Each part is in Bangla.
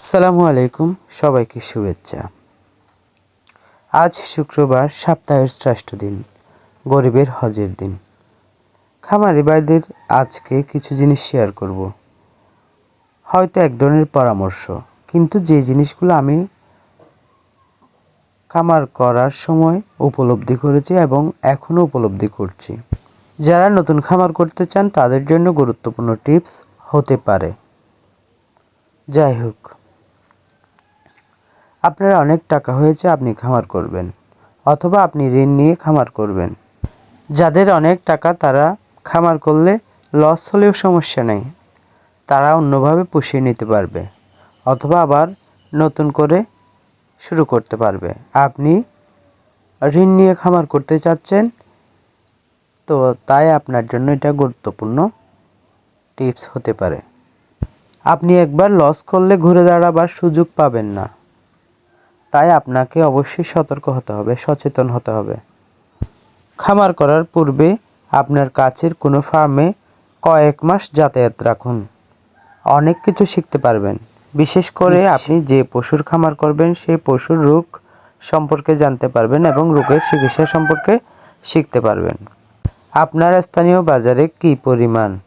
আসসালামু আলাইকুম, সবাইকে শুভেচ্ছা। আজ শুক্রবার, সপ্তাহের শ্রেষ্ঠ দিন, গরিবের হজের দিন। খামারি ভাইদের আজকে কিছু জিনিস শেয়ার করব। হয়তো এক ধরনের পরামর্শ, কিন্তু যে জিনিসগুলো আমি খামার করার সময় উপলব্ধি করেছি এবং এখনও উপলব্ধি করছি। যারা নতুন খামার করতে চান, তাদের জন্য গুরুত্বপূর্ণ টিপস হতে পারে। যাই হোক আপনার অনেক টাকা হয়েছে, আপনি খামার করবেন। অথবা আপনি ঋণ নিয়ে খামার করবেন। যাদের অনেক টাকা তারা খামার করলে লস হলেও সমস্যা নেই। তারা অন্যভাবে পুষিয়ে নিতে পারবে। অথবা আবার নতুন করে শুরু করতে পারবে। আপনি ঋণ নিয়ে খামার করতে চাচ্ছেন, তো তাই আপনার জন্য এটা গুরুত্বপূর্ণ টিপস হতে পারে। আপনি একবার লস করলে ঘুরে দাঁড়াবার সুযোগ পাবেন না। তাই আপনাকে অবশ্যই সতর্ক হতে হবে সচেতন হতে হবে। খামার করার পূর্বে আপনার কাছের কোনো ফার্মে কয়েক মাস যাতায়াত রাখুন। অনেক কিছু শিখতে পারবেন। বিশেষ করে আপনি যে পশুর খামার করবেন সেই পশুর রোগ সম্পর্কে জানতে পারবেন এবং রোগের চিকিৎসা সম্পর্কে শিখতে পারবেন। আপনার স্থানীয় বাজারে কী পরিমাণ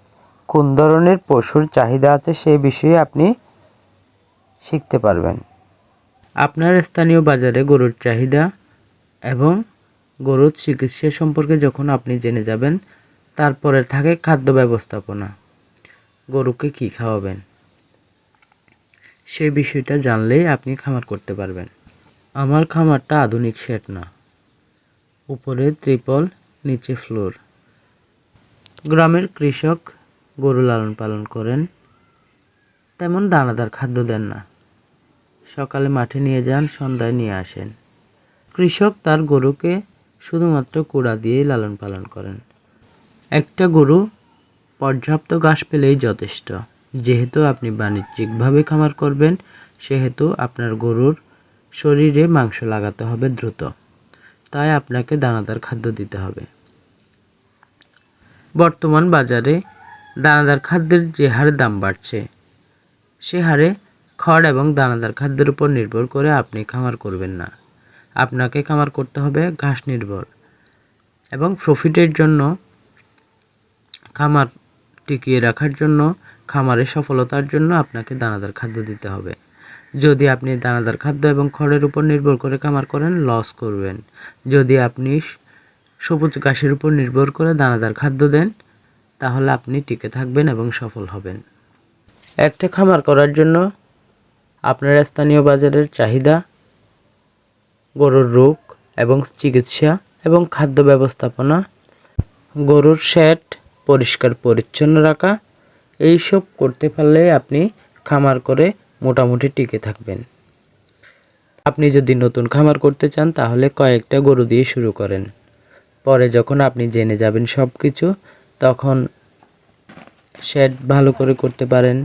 কোন ধরনের পশুর চাহিদা আছে সেই বিষয়ে আপনি শিখতে পারবেন। আপনার স্থানীয় বাজারে গরুর চাহিদা এবং গরুর চিকিৎসা সম্পর্কে যখন আপনি জেনে যাবেন, তারপরে থাকে খাদ্য ব্যবস্থাপনা। গরুকে কি খাওয়াবেন? সেই বিষয়টা জানলেই আপনি খামার করতে পারবেন। আমার খামারটা আধুনিক শেড না। উপরে ত্রিপল, নিচে ফ্লোর। গ্রামের কৃষক গরু লালন পালন করেন। তেমন দানাদার খাদ্য দেন না। সকালে মাঠে নিয়ে যান, সন্ধ্যায় নিয়ে আসেন। কৃষক তার গরুকে শুধুমাত্র কুড়া দিয়েই লালন পালন করেন। একটা গরু পর্যাপ্ত ঘাস পেলেই যথেষ্ট। যেহেতু আপনি বাণিজ্যিকভাবে খামার করবেন, সেহেতু আপনার গরুর শরীরে মাংস লাগাতে হবে দ্রুত। তাই আপনাকে দানাদার খাদ্য দিতে হবে। বর্তমান বাজারে দানাদার খাদ্যের যে হারে দাম বাড়ছে, সে হারে খড় এবং দানাদার খাদ্যের উপর নির্ভর করে আপনি খামার করবেন না। আপনাকে খামার করতে হবে ঘাস নির্ভর এবং প্রফিটের জন্য, খামার টিকিয়ে রাখার জন্য, খামারের সফলতার জন্য আপনাকে দানাদার খাদ্য দিতে হবে। যদি আপনি দানাদার খাদ্য এবং খড়ের উপর নির্ভর করে খামার করেন লস করবেন। যদি আপনি সবুজ ঘাসের উপর নির্ভর করে দানাদার খাদ্য দেন, তাহলে আপনি টিকে থাকবেন এবং সফল হবেন। একটা খামার করার জন্য আপনার স্থানীয় বাজারের চাহিদা, গরুর রোগ এবং চিকিৎসা এবং খাদ্য ব্যবস্থাপনা, গরুর শ্যাট পরিষ্কার পরিচ্ছন্ন রাখা, এইসব করতে পারলে আপনি খামার করে মোটামুটি টিকে থাকবেন। আপনি যদি নতুন খামার করতে চান, তাহলে কয়েকটা গরু দিয়ে শুরু করেন। পরে যখন আপনি জেনে যাবেন সব কিছু তখন শেড ভালো করে করতে পারেন,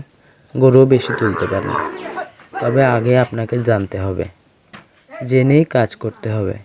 গরুও বেশি তুলতে পারেন। তবে আগে আপনাকে জানতে হবে জেনেই কাজ করতে হবে।